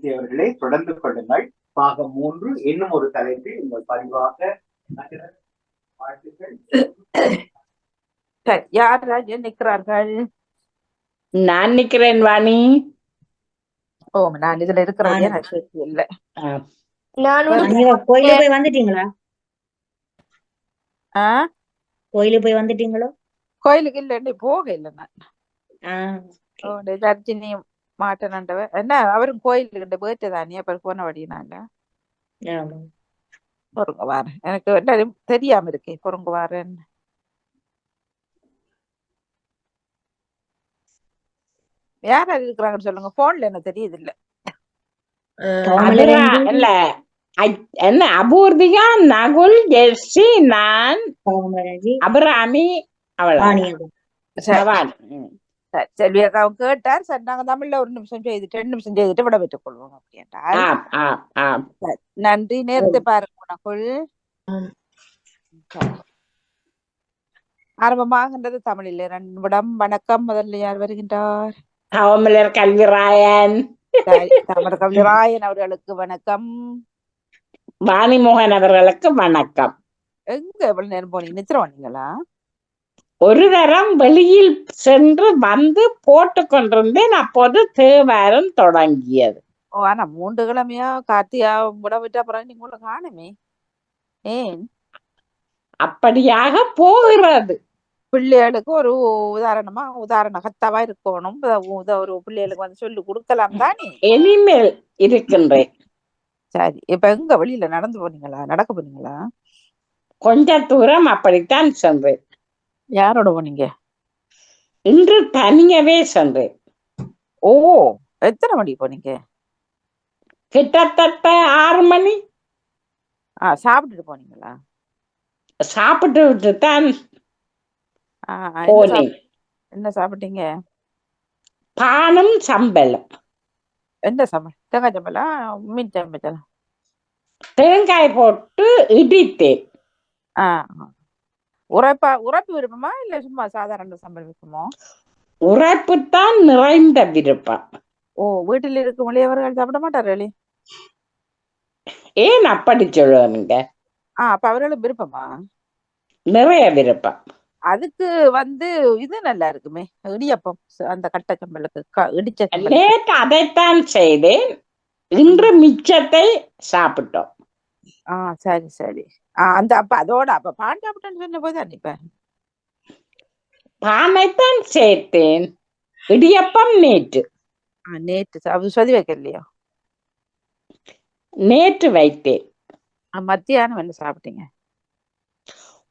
அவர்களை தொடர்ந்து கொள்ளுங்கள். பாகம் மூன்று இன்னும் ஒரு தலைப்பில் உங்கள் பதிவாக யார் ராஜா நிற்கிறார்கள்? நான் நிக்கிறேன் வாணி. ஓ நான் இதுல எனக்கு இல்ல. கோயிலுக்கு போய் வந்துட்டீங்களா? ஆ? கோயிலுக்கு போய் வந்துட்டீங்களோ? கோயிலுக்கு இல்ல போக இல்ல நான். ஆ, ஓ, இந்த தர்ஜினியும் மாட்டனண்டவ என்ன அவரும் கோயிலுக்கு போயிட்டு தானே அப்புறம் போன வழினாங்க ஆமா. பொறுங்க வாரேன் எனக்கு என்ன தெரியாம இருக்கே பொறுங்க வாரேன் யார் யார் இருக்கிறாங்கன்னு சொல்லுங்க போன்ல என்ன தெரியுது இல்ல இல்ல என்ன அபூர்விகா நகுல் ஜெர்சி நான் அபிராமி அவளா வாணியகம் சரி, செல்வி அக்காவும் கேட்டார் சரி நாங்க தமிழ்ல ஒரு நிமிஷம் செய்துட்டு ரெண்டு நிமிஷம் செய்துட்டு விட பெற்றுக் கொள்வோம் அப்படின்ட்டார் நன்றி நேரத்தை பாருங்க உனக்குள். ஆரம்பமாகின்றது தமிழில் நிமிடம் வணக்கம் முதல்ல யார் வருகின்றார் கவமலர் கல்விராயன் சரி, தாமர கவிராயன் அவர்களுக்கு வணக்கம் வாணிமோகன் அவர்களுக்கு வணக்கம் எங்க எவ்வளவு நேரம் போனீங்க நித்திரம் வந்தீங்களா ஒரு தரம் வெளியில் சென்று வந்து போட்டு கொண்டிருந்தேன். அப்போது தேவாரம் தொடங்கியது. ஓ ஆனா மூன்று கிழமையா கார்த்தியா விட விட்டு அப்புறம் நீங்க உங்களை காணுமே? ஏன்? அப்படியாக போகிறது. பிள்ளைகளுக்கு ஒரு உதாரணமா உதாரண கத்தாவா இருக்கணும் ஒரு பிள்ளைகளுக்கு வந்து சொல்லி கொடுக்கலாம் தானே? இனிமேல் இருக்கின்றேன். சரி இப்ப எங்க வெளியில நடந்து போனீங்களா? நடக்க போனீங்களா? கொஞ்ச தூரம் அப்படித்தான் சென்றேன். யாரோட போனீங்க? இன்று தனியவே சென்றேன். ஓ எத்தனை மணிக்கு போனீங்க? கிட்டத்தட்ட ஆறு மணி. ஆ சாப்பிட்டுட்டு போனீங்களா? சாப்பிட்டு விட்டு தான் என்ன போனேன். சாப்- என்ன சாப்பிட்டீங்க? பானும் சம்பளம். என்ன சமையல் தேங்காய் சம்பளா மீன் சமைச்சலா தேங்காய் போட்டு இடித்தேன். ஆ. உரைப்பா உரைப்பு விருப்பமா இல்ல சும்மா சாதாரண சம்பளம் விருப்பமோ? உரைப்புத்தான் நிறைந்த விருப்பம். ஓ வீட்டில் இருக்கும் இளையவர்கள் சாப்பிட மாட்டார்களே ஏன் அப்படி சொல்லுவானுங்க? ஆ அப்ப அவர்களும் விருப்பமா? நிறைய விருப்பம். அதுக்கு வந்து இது நல்லா இருக்குமே இடியப்பம் அந்த கட்டை சம்பளுக்கு க- இடிச்ச நேற்று அதைத்தான் செய்தேன். இன்று மிச்சத்தை சாப்பிட்டோம். ஆ சரி சரி. அந்த அப்ப அதோட அப்ப சாப்பிட்டேன்னு சொன்ன போது இப்ப? பானைத்தான் சேர்த்தேன். இடியப்பம் நேற்று. நேற்று அது சொதி வைக்கலையோ? நேற்று வைத்தேன். மத்தியானம் என்ன சாப்பிட்டீங்க?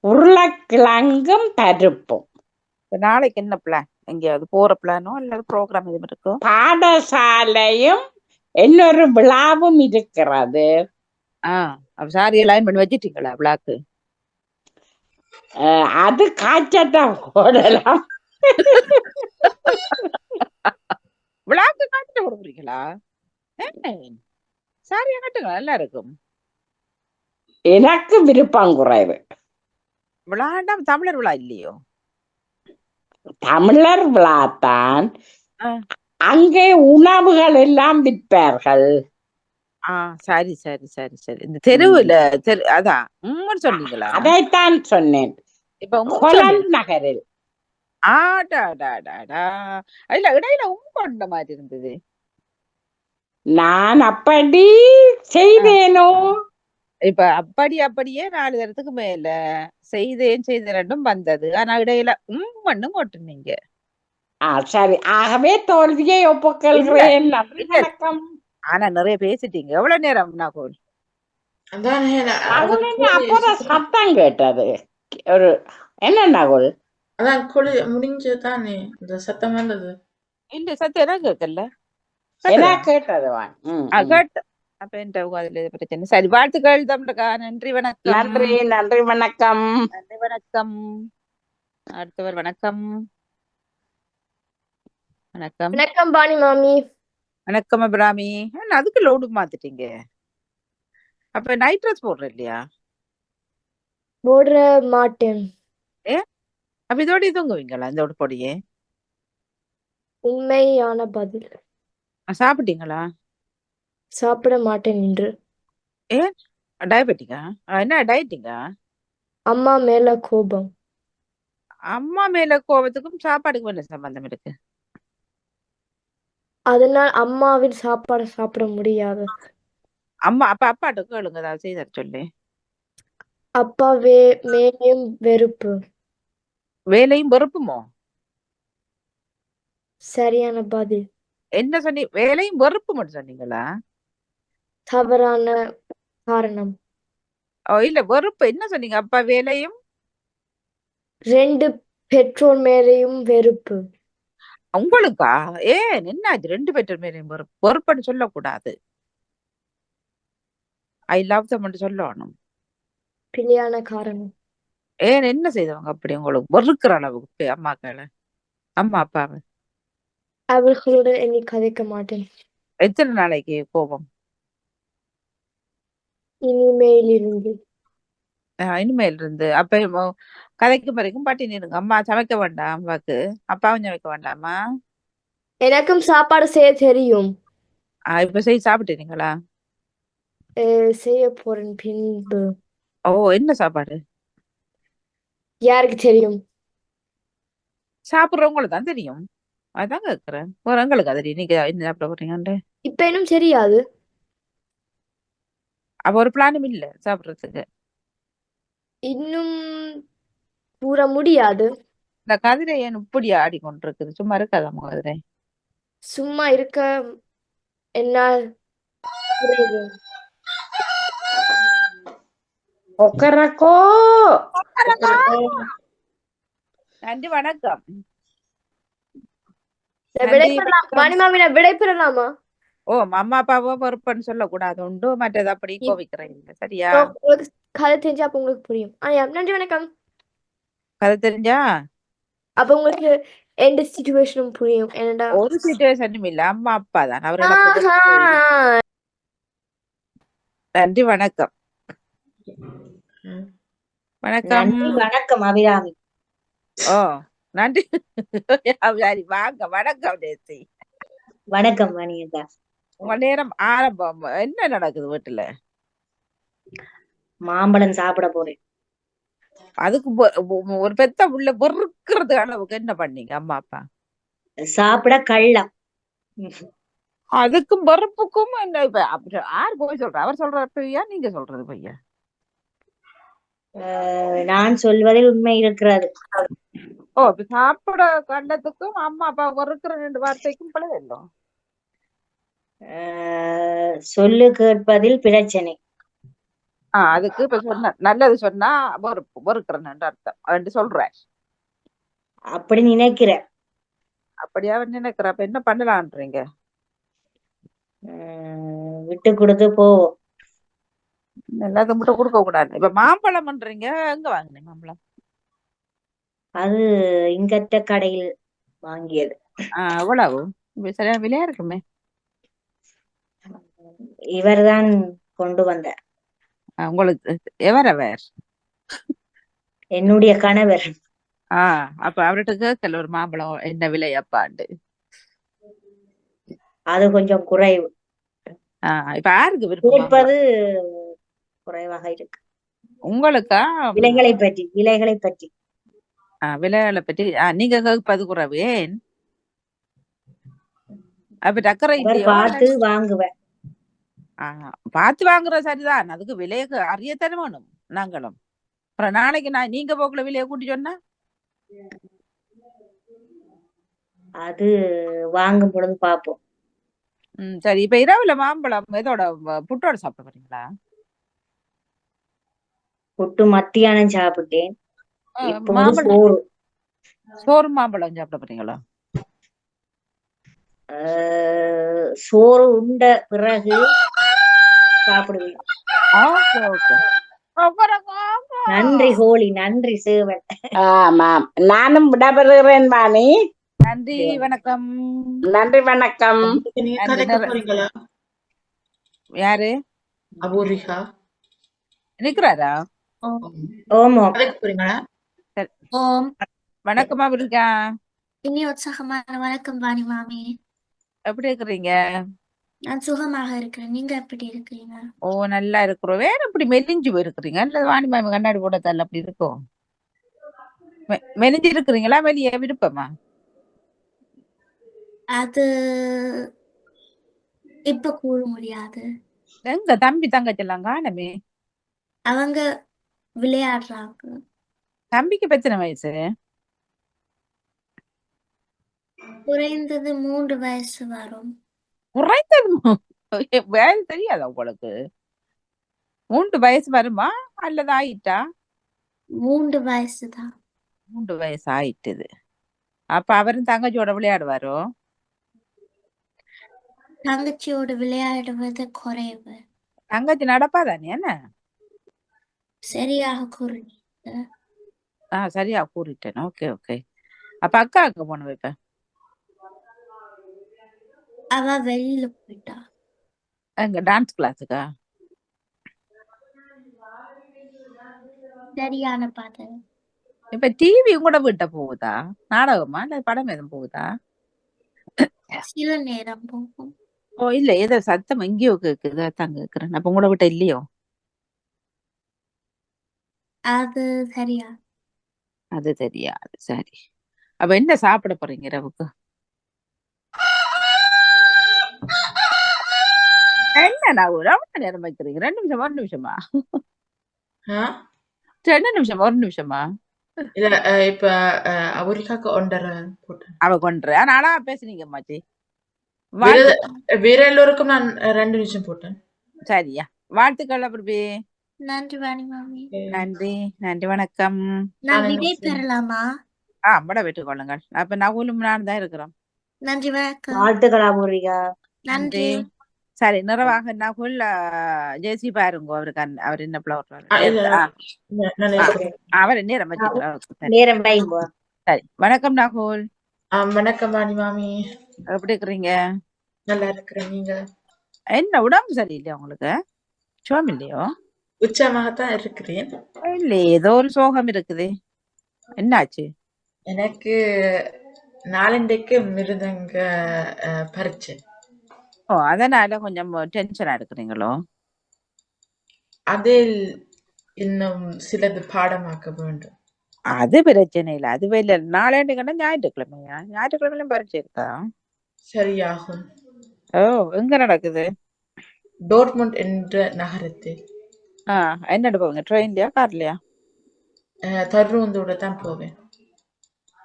உருளைக்கிழங்கும் பருப்பும். நாளைக்கு என்ன பிளான் எங்கேயாவது போற பிளானோ அல்லது ப்ரோக்ராம் எதுவும் இருக்கோ? பாடசாலையும் இன்னொரு விழாவும் இருக்கிறது. ஆ சாரி லைன் பண்ணி வச்சிட்டீங்களா அஹ் அது காய்ச்சத்தான் போடலாம் விழாக்கு காட்டுட்டு கொடுக்குறீங்களா சாரியா காட்டுங்க நல்லா இருக்கும். எனக்கு விருப்பம் குறைவு விழாண்டா தமிழர் விழா இல்லையோ? தமிழர் விழாத்தான். அங்கே உணவுகள் எல்லாம் விற்பார்கள். ஆ சரி சரி சரி சரி. இந்த தெருவுல தெரு அதான் உம்முன்னு சொன்னீங்களா அதைத்தான் சொன்னேன். இப்ப. நகரில். ஆடாடாடாடா. இல்ல இடையில உம் கொண்ட மாதிரி இருந்தது. நான் அப்படி செய்தேனோ? இப்ப அப்படி அப்படியே நாலு தரத்துக்கு மேல. செய்தேன் செய்த ரெண்டும் வந்தது. ஆனா இடையில உம் மண்ணும் கொட்டுனீங்க. ஆ சரி. ஆகவே தோல்வியை ஒப்புக்கொள்கிறேன். நன்றி. வணக்கம். ஆனா நிறைய பேசிட்டீங்க. எவ்வளவு நேரம் கோழி அப்போதான் சத்தம் கேட்டது. ஒரு என்ன நகுல் அதான் கோழி முடிஞ்சு தானே இந்த சத்தம் வந்தது. இல்ல சத்தியம் எனக்கு கேட்கல? என்ன கேட்டது அப்ப என்கிட்ட அதுல பிரச்சனை சரி வாழ்த்துக்கள் தமிழக்கா நன்றி வணக்கம். நன்றி நன்றி வணக்கம். நன்றி வணக்கம். அடுத்தவர் வணக்கம். வணக்கம். வணக்கம் பாணி மாமி. வணக்கம் அபிராமி. அதுக்கு லோடு மாத்திட்டீங்க. அப்ப நைட் ட்ரெஸ் போடுற இல்லையா? போடுற மாட்டேன். அப்ப இதோட தூங்குவீங்களா இந்த உடுப்போடையே உண்மையான பதில். சாப்பிட்டீங்களா? சாப்பிட மாட்டேன் என்று டயபெட்டிக்கா என்ன டயட்டிங்கா அம்மா மேல கோபம். அம்மா மேல கோபத்துக்கும் சாப்பாடுக்கும் என்ன சம்பந்தம் இருக்கு? அதனால் அம்மாவின் சாப்பாடு சாப்பிட முடியாது. அம்மா அப்ப அப்பாட்ட கேளுங்க ஏதாவது செய்த சொல்லி. அப்பா வே மேலும் வெறுப்பு. வேலையும் வெறுப்புமோ? சரியான பதில். என்ன சொன்னி வேலையும் வெறுப்பு மட்டும் சொன்னீங்களா? தவறான காரணம். ஓ இல்ல வெறுப்பு. என்ன சொன்னீங்க அப்பா வேலையும் ரெண்டு பெற்றோர் மேலேயும் வெறுப்பு. உங்களுக்கா ஏன் என்னாச்சு ரெண்டு பேர்ட்டு மேலையும் வெறுப்பு வெறுப்புன்னு சொல்லக்கூடாது. ஐ லவ் தம் சொல்லணும். பிழையான காரணம். ஏன் என்ன செய்தவங்க அப்படி உங்களுக்கு? வெறுக்கிற அளவுக்கு அம்மாக்களை அம்மா அப்பாவை. அவர்களுடன் இனி கதைக்க மாட்டேன். எத்தனை நாளைக்கு கோபம்? இனிமேலிருந்து இனிமேல் இருந்து. அப்ப கதைக்கும் வரைக்கும் பட்டினி இருங்க அம்மா சமைக்க வேண்டாம் அம்மாக்கு. அப்பாவும் சமைக்க வேண்டாமா? எனக்கும் சாப்பாடு செய்ய தெரியும். இப்ப செய்து சாப்பிட்டீங்களா செய்ய போறேன் பின்பு. ஓ என்ன சாப்பாடு? யாருக்கு தெரியும்? சாப்பிடுறவங்களுக்கு தான் தெரியும். அதான் கேக்குறேன். வேற எங்களுக்கு தெரியும். நீங்க என்ன சாப்பிட போறீங்கன்ட்டு. இப்ப இன்னும் தெரியாது. அப்ப ஒரு பிளானும் இல்ல சாப்பிடுறதுக்கு. இன்னும் கூற முடியாது. இந்த கதிரை ஏன் இப்படி ஆடிக்கொண்டிருக்குது சும்மா இருக்காதாம்மா கதிரை? சும்மா இருக்க என்னால். ஒக்கரக்கோ! நன்றி வணக்கம். நான் நன்றி விடைபெறலாம் வணக்கம். மணிமாமி நான் விடைபெறலாமா ஓ அம்மா அப்பாவோ பொறுப்புன்னு சொல்லக்கூடாது. உண்டு மற்றது அப்படி கோவிக்கிறீங்க சரியா? கதை தெரிஞ்சா அப்ப உங்களுக்கு புரியும். ஆயா நன்றி வணக்கம். கதை தெரிஞ்சா? அப்ப உங்களுக்கு எந்த சுச்சுவேஷனும் புரியும்? என்னடா? ஒரு சுச்சுவேஷனும் இல்ல. அம்மா அப்பா தான். தெரியும். நன்றி வணக்கம். வணக்கம். வணக்கம் அபிராமி. ஓ நன்றி. சரி வாங்க. வணக்கம் நேசி வணக்கம் உங்க நேரம் ஆரம்பம். என்ன நடக்குது வீட்டுல? மாம்பழம் சாப்பிட போறேன். அதுக்கு ஒரு பெத்த உள்ள வெறுக்கிறது அளவுக்கு என்ன பண்ணீங்க அம்மா அப்பா? சாப்பிட கள்ளம். அதுக்கும் வெறுப்புக்கும் என்ன இப்ப யார் போய் சொல்ற? அவர் சொல்ற பொய்யா நீங்க சொல்றது அஹ் நான் சொல்வதில் உண்மை இருக்கிறது. ஓ இப்ப சாப்பிட கண்டத்துக்கும் அம்மா அப்பா வெறுக்கிற ரெண்டு வார்த்தைக்கும் அஹ் சொல்லு கேட்பதில் பிரச்சனை. அதுக்கு இப்ப சொன்ன நல்லது சொன்னா வெறுப்பு வெறுக்கிறேன்னு அர்த்தம். அப்படின்னு சொல்றேன். அப்படி நினைக்கிறேன் அப்படியா அவர் நினைக்கிற. அப்ப என்ன பண்ணலான்றீங்க? விட்டு கொடுத்து போவோம் எல்லாத்தையும் மட்டும் கொடுக்க கூடாது. இப்ப மாம்பழம் பண்றீங்க எங்க வாங்குனீங்க மாம்பழம்? அது இங்கத்த கடையில் வாங்கியது. எவ்வளவு? சரியான விலையா இருக்குமே? இவர்தான் கொண்டு வந்தார் உங்களுக்கு எவர் அவர்? என்னுடைய கணவர். ஆஹ் அப்ப அவர்கிட்ட கேட்கல ஒரு மாம்பழம் என்ன விலை அப்பாண்டு? அது கொஞ்சம் குறைவு. இப்ப யாருக்கு? கேட்பது குறைவாக இருக்கு. உங்களுக்கா? விலைகளை பற்றி விலைகளை பற்றி. விலைகளை பற்றி. நீங்க கேட்பது குறைவு ஏன்? அப்ப டக்கரை பார்த்து வாங்குவேன். பார்த்து வாங்குறது சரிதான். அதுக்கு விலையை அறியத்தானே வேணும் நாங்களும். அப்புறம் நாளைக்கு நான் நீங்க போக்குல விலையை கூட்டி சொன்னா? அது வாங்கும் பொழுது பார்ப்போம். ம் சரி. இப்ப இரவுல மாம்பழம் இதோட புட்டோட சாப்பிட போறீங்களா? புட்டு மத்தியானம் சாப்பிட்டேன். சோறு. சோறு மாம்பழம் சாப்பிட போறீங்களா? சோறு உண்ட பிறகு சாப்பிடுவேன். ஓகே ஓகே நன்றி ஹோலி. நன்றி சேவன் ஆமாம் நானும் விடபெறுகிறேன் வாணி. நன்றி வணக்கம். நன்றி வணக்கம். யாரு? அபூர்விகா. நிக்கிறாரா? ஓமோ ஓம். வணக்கமா இருக்கா இனி உற்சாகமான வணக்கம் வாணி மாமி. எப்படி இருக்கிறீங்க? நான் சுகமாக இருக்கிறேன். நீங்க எப்படி இருக்கிறீங்க? ஓ நல்லா இருக்கிறோம். வேற இப்படி மெலிஞ்சு போயிருக்கிறீங்க? இல்ல வாணி மாமி கண்ணாடி போட தள்ள அப்படி இருக்கும்? மெ- மெலிஞ்சு இருக்கிறீங்களா வெளியே விருப்பமா? அது இப்ப கூற முடியாது. எங்க தம்பி தங்கச்சி எல்லாம் காணமே. அவங்க விளையாடுறாங்க. தம்பிக்கு எத்தனை வயசு? குறைந்தது மூன்று வயசு வரும். குறைந்தது வயசு தெரியாதா உங்களுக்கு மூன்று வயசு வருமா? அல்லது ஆயிட்டா? மூன்று வயசு தான் மூன்று வயசு ஆயிட்டுது. அப்ப அவரும் தங்கச்சியோட விளையாடுவாரோ? தங்கச்சியோடு விளையாடுவது குறைவு. தங்கச்சி நடப்பா தானே என்ன? சரியாக கூறினீங்க ஆ சரியா கூறிட்டேன். Okay okay. அப்ப அக்கா அக்கா போன இப்ப. அவ வெளியில போயிட்டா. எங்க டான்ஸ் கிளாஸுக்கா சரியான பாதை இப்ப டிவி கூட வீட்ட போகுதா? நாடகமா? இல்ல படம் எதுவும் போகுதா? சில நேரம் போகும். ஓ இல்ல ஏதோ சத்தம் எங்கேயோ கேக்குது. அதான் கேக்குறேன். அப்ப உங்களோட வீட்ட இல்லையோ? அது சரியா? அது தெரியாது சரி. அப்ப என்ன சாப்பிட போறீங்க இரவுக்கு? என்ன நான் ஒரு எவ்வளவு நேரம் வைக்கிறீங்க? ரெண்டு நிமிஷம் ஒரு நிமிஷமா? ரெண்டு நிமிஷம் ஒரு நிமிஷமா? இல்ல இப்ப அஹ், அவருக்காக ஒன்றரை அவ கொன்ற நானா பேசுனீங்க மாச்சி வேற எல்லோருக்கும் நான் ரெண்டு நிமிஷம் போட்டேன். சரியா. வாழ்த்துக்கள் அப்படி நன்றி வாணி மாமி. நன்றி நன்றி வணக்கம். நான் விடை. பெறலாமா? ஆ பட பெற்றுக்கொள்ளுங்கள் அப்ப நகுலும் நான் தான் இருக்கிறோம். நன்றி வணக்கம். வாழ்த்துக்களா பூர்விகா நன்றி. சரி நிறைவாக நகுல் ஜெயசி பாருங்க அவருக்கு அவர் என்ன பிளவர். அவர் நேரம் நேரம் சரி வணக்கம் நகுல். வணக்கம் வாணி மாமி. எப்படி இருக்கிறீங்க? நல்லா இருக்கிறேன் நீங்க? என்ன உடம்பு சரியில்லையா உங்களுக்கு? சோம் இல்லையோ? உச்சமாகத்தான் இருக்கிறேன். இல்ல ஏதோ ஒரு சோகம் இருக்குது. என்னாச்சு? எனக்கு நாலண்டைக்கு மிருதங்க பரீட்சை. ஓ அதனால கொஞ்சம் டென்ஷனா இருக்கிறீங்களோ? அதில் இன்னும் சிலது பாடமாக்க வேண்டும். அது பிரச்சனை இல்லை அது இல்ல. நாளேண்டு கண்டா ஞாயிற்றுக்கிழமையா? ஞாயிற்றுக்கிழமையிலும் பரீட்சை இருக்கா? சரியாகும். ஓ எங்க நடக்குது? டோர்ட்முண்ட் என்ற நகரத்தில். ஆ என்ன போவீங்க ட்ரெயின்லயா கார்லயா? அஹ், தருணத்தோட தான் போவேன்.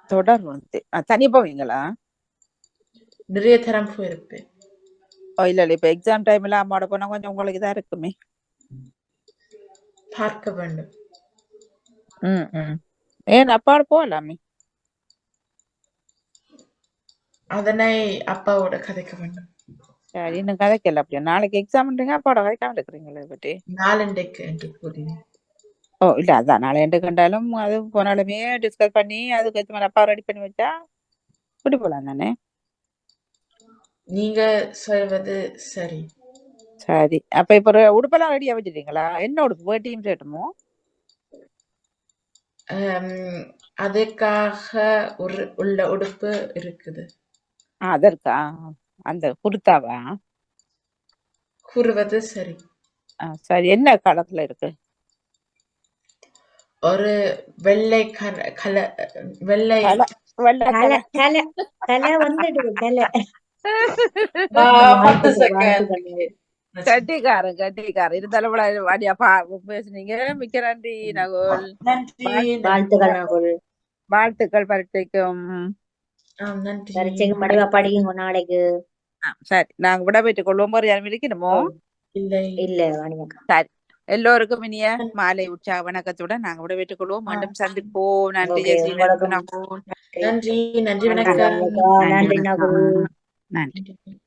தொடர் வந்து ஆ, தனியா போவீங்களா? நிறைய தரம் போயிருப்பேன். இல்ல இல்ல. இப்ப எக்ஸாம் டைம்ல அம்மாவோட போனா கொஞ்சம் உங்களுக்கு இதா இருக்குமே. பார்க்க வேண்டும். ம் ம். ஏன் அப்பாவோட போகலாமே அதனை அப்பாவோட கதைக்க வேண்டும். சரி இன்னும் கதைக்கல அப்படியா? நாளைக்கு எக்ஸாம்ன்றீங்க அப்பாவோட கதைக்காம இருக்கிறீங்களா பற்றி நாலண்டைக்கு என்று கூறினேன். ஓ இல்ல அதான். நாளை எண்டு கண்டாலும் அது போனாலுமே டிஸ்கஸ் பண்ணி அதுக்கு ஏற்ற மாதிரி அப்பா ரெடி பண்ணி வச்சா கூட்டி போலாம் தானே நீங்க சொல்வது சரி. சரி. அப்ப இப்ப உடுப்பெல்லாம் ரெடியா வச்சிட்டீங்களா? என்ன உடுப்பு? வேட்டியும் சேட்டுமோ அம், அதற்காக ஒரு உள்ள உடுப்பு இருக்குது. ஆ, அதற்கா? அந்த குர்தாவா? கூறுவது சரி. சரி. என்ன கலர்ல இருக்கு? ஒரு வெள்ளை கர கல வெள்ளை வெள்ளை தலை கலர் தலை வந்துடுது தலை பத்து செகண்ட். கட்டிக்காரன் கட்டிக்காரன் இருந்தாலும் இவ்வளவு வாடியா பா பேசுனீங்க. மிக்க நன்றி நகுல். நன்றி வாழ்த்துக்கள் நகுல். வாழ்த்துக்கள் பரீட்சைக்கும். ஆம், நன்றி. பரீட்சைக்கு படிவா படிங்க நாளைக்கு. சரி. நாங்க விட போயிட்டு கொள்வோம் ஒரு யாரும் இருக்கணுமோ இல்லை. சரி. எல்லோருக்கும் இனிய மாலை உற்சாக வணக்கத்துடன் நாங்க விட வைத்துக் கொள்வோம் மீண்டும் சந்திப்போம். நன்றி நன்றி. நன்றி நன்றி வணக்கம். நன்றி வணக்கம். நகுல் நன்றி நன்றி